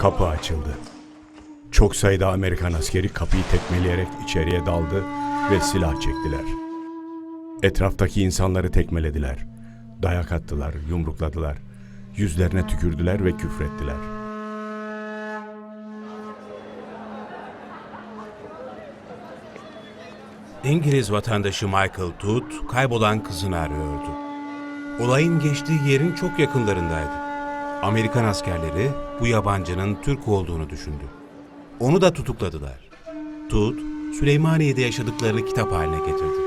Kapı açıldı. Çok sayıda Amerikan askeri kapıyı tekmeleyerek içeriye daldı ve silah çektiler. Etraftaki insanları tekmelediler. Dayak attılar, yumrukladılar. Yüzlerine tükürdüler ve küfrettiler. İngiliz vatandaşı Michael Toot kaybolan kızını arıyordu. Olayın geçtiği yerin çok yakınlarındaydı. Amerikan askerleri bu yabancının Türk olduğunu düşündü. Onu da tutukladılar. Toot, Süleymaniye'de yaşadıklarını kitap haline getirdi.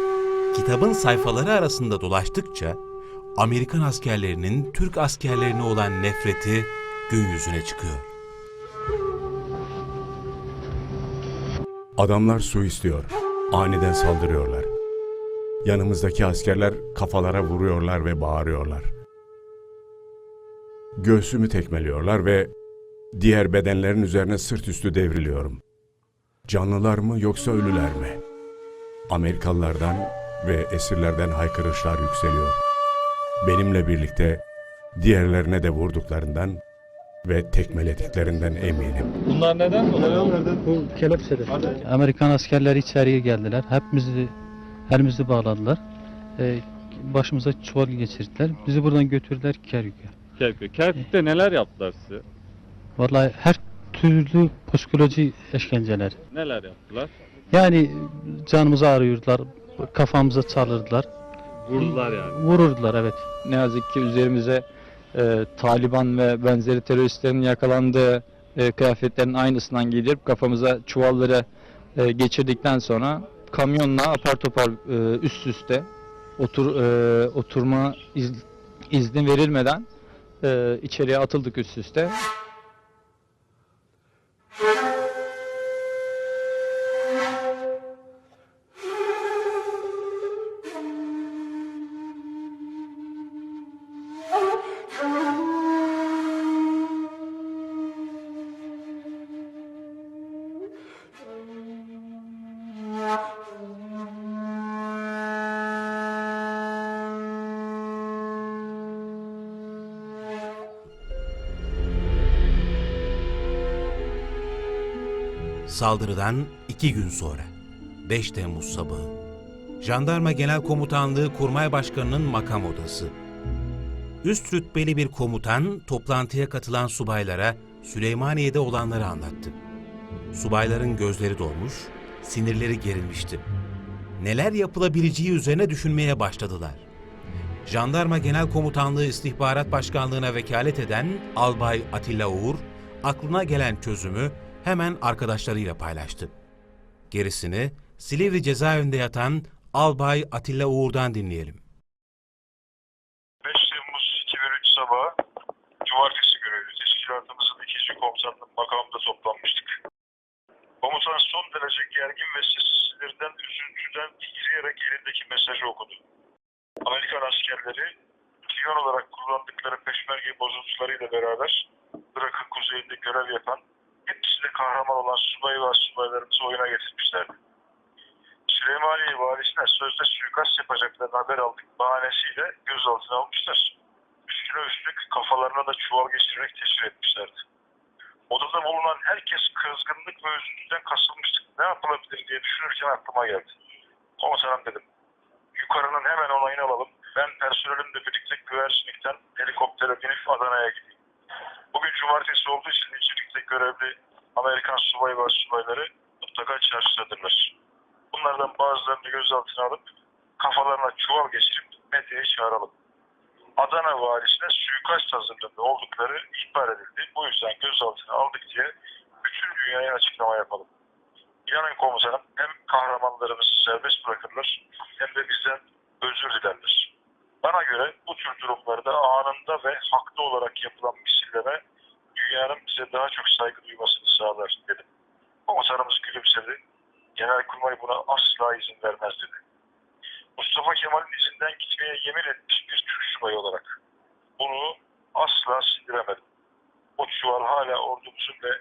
Kitabın sayfaları arasında dolaştıkça Amerikan askerlerinin Türk askerlerine olan nefreti gün yüzüne çıkıyor. Adamlar su istiyor. Aniden saldırıyorlar. Yanımızdaki askerler kafalara vuruyorlar ve bağırıyorlar. Göğsümü tekmeliyorlar ve diğer bedenlerin üzerine sırt üstü devriliyorum. Canlılar mı yoksa ölüler mi? Amerikalılardan ve esirlerden haykırışlar yükseliyor. Benimle birlikte diğerlerine de vurduklarından ve tekmelediklerinden eminim. Bunlar neden dolayı? Bu kelepçede. Amerikan askerleri içeriye geldiler. Hepimizi elimizi bağladılar. Ee, başımıza çuval geçirdiler. Bizi buradan götürdüler Kerkük'e. Kerkük. Kerkük'te neler yaptılar size? Vallahi her türlü psikoloji işkenceler. Neler yaptılar? Yani canımızı arıyordular, kafamıza çalırdılar, Vurdular yani. vururdular evet. ne yazık ki üzerimize e, Taliban ve benzeri teröristlerin yakalandığı e, kıyafetlerin aynısından giydirip kafamıza çuvalları e, geçirdikten sonra kamyonla apar topar e, üst üste otur e, oturma iz- izni verilmeden e, içeriye atıldık üst üste. Saldırıdan iki gün sonra 5 Temmuz sabahı Jandarma Genel Komutanlığı Kurmay Başkanı'nın makam odası. Üst rütbeli bir komutan toplantıya katılan subaylara Süleymaniye'de olanları anlattı. Subayların gözleri dolmuş, sinirleri gerilmişti. Neler yapılabileceği üzerine düşünmeye başladılar. Jandarma Genel Komutanlığı İstihbarat Başkanlığı'na vekalet eden Albay Atilla Uğur, aklına gelen çözümü hemen arkadaşlarıyla paylaştı. Gerisini Silivri cezaevinde yatan Albay Atilla Uğur'dan dinleyelim. 5 Temmuz 2003 sabahı Cumartesi günüydü. Teşkilatımızın ikinci komutanının makamında toplanmıştık. Komutan son derece gergin ve sessizlerinden, üzüntüden titreyerek elindeki mesajı okudu. Amerikan askerleri piyon olarak kullandıkları peşmerge bozuntularıyla beraber Irak'ın kuzeyinde görev yapan, de kahraman olan subay ve subaylarımızı oyuna getirmişlerdi. Süleymaniye valisine sözde suikast yapacaklarını haber aldık bahanesiyle gözaltına almışlar. Üstüne üstlük kafalarına da çuval geçirerek tesir etmişlerdi. Odada bulunan herkes kızgınlık ve üzüntüden kasılmıştık. Ne yapılabilir diye düşünürken aklıma geldi. Komutanım dedim. Yukarının hemen onayını alalım. Ben personelimle birlikte güvercinlikten helikoptere binip Adana'ya gideyim. Bugün cumartesi olduğu için içerikte görevli Amerikan subay ve subayları mutlaka çarşıdadırlar. Bunlardan bazılarını gözaltına alıp kafalarına çuval geçirip medyaya çağıralım. Adana valisine suikast hazırlığında oldukları ihbar edildi. Bu yüzden gözaltına aldık diye bütün dünyaya açıklama yapalım. İnanın komutanım hem kahramanlarımızı serbest bırakırlar hem de bizden özür dilerler. Bana göre bu tür durumlarda anında ve haklı olarak yapılan misilleme dünyanın bize daha çok saygı duymasını sağlar dedim. Komutanımız gülümsedi. Genelkurmay buna asla izin vermez dedi. Mustafa Kemal'in izinden gitmeye yemin etmiş bir Türk subayı olarak bunu asla sindiremedim. O çuval hala ordumuzun ve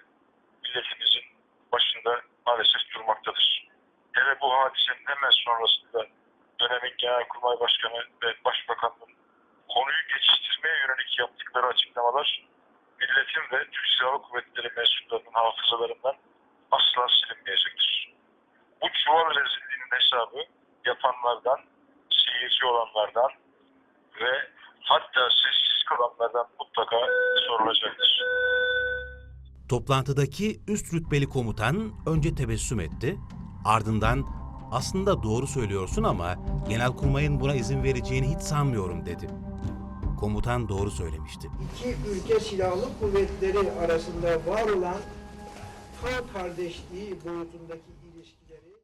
milletimizin başında maalesef durmaktadır. Hele bu hadisenin hemen sonrasında dönemin Genelkurmay Başkanı ve Başbakanın konuyu geçiştirmeye yönelik yaptıkları açıklamalar milletin ve Türk Silahlı Kuvvetleri mensuplarının hafızalarından asla silinmeyecektir. Bu çuval rezilliğinin hesabı yapanlardan, seyirci olanlardan ve hatta sessiz kalanlardan mutlaka sorulacaktır. Toplantıdaki üst rütbeli komutan önce tebessüm etti, ardından aslında doğru söylüyorsun ama Genelkurmay'ın buna izin vereceğini hiç sanmıyorum dedi. Komutan doğru söylemişti. iki ülke silahlı kuvvetleri arasında var olan kan kardeşliği boyutundaki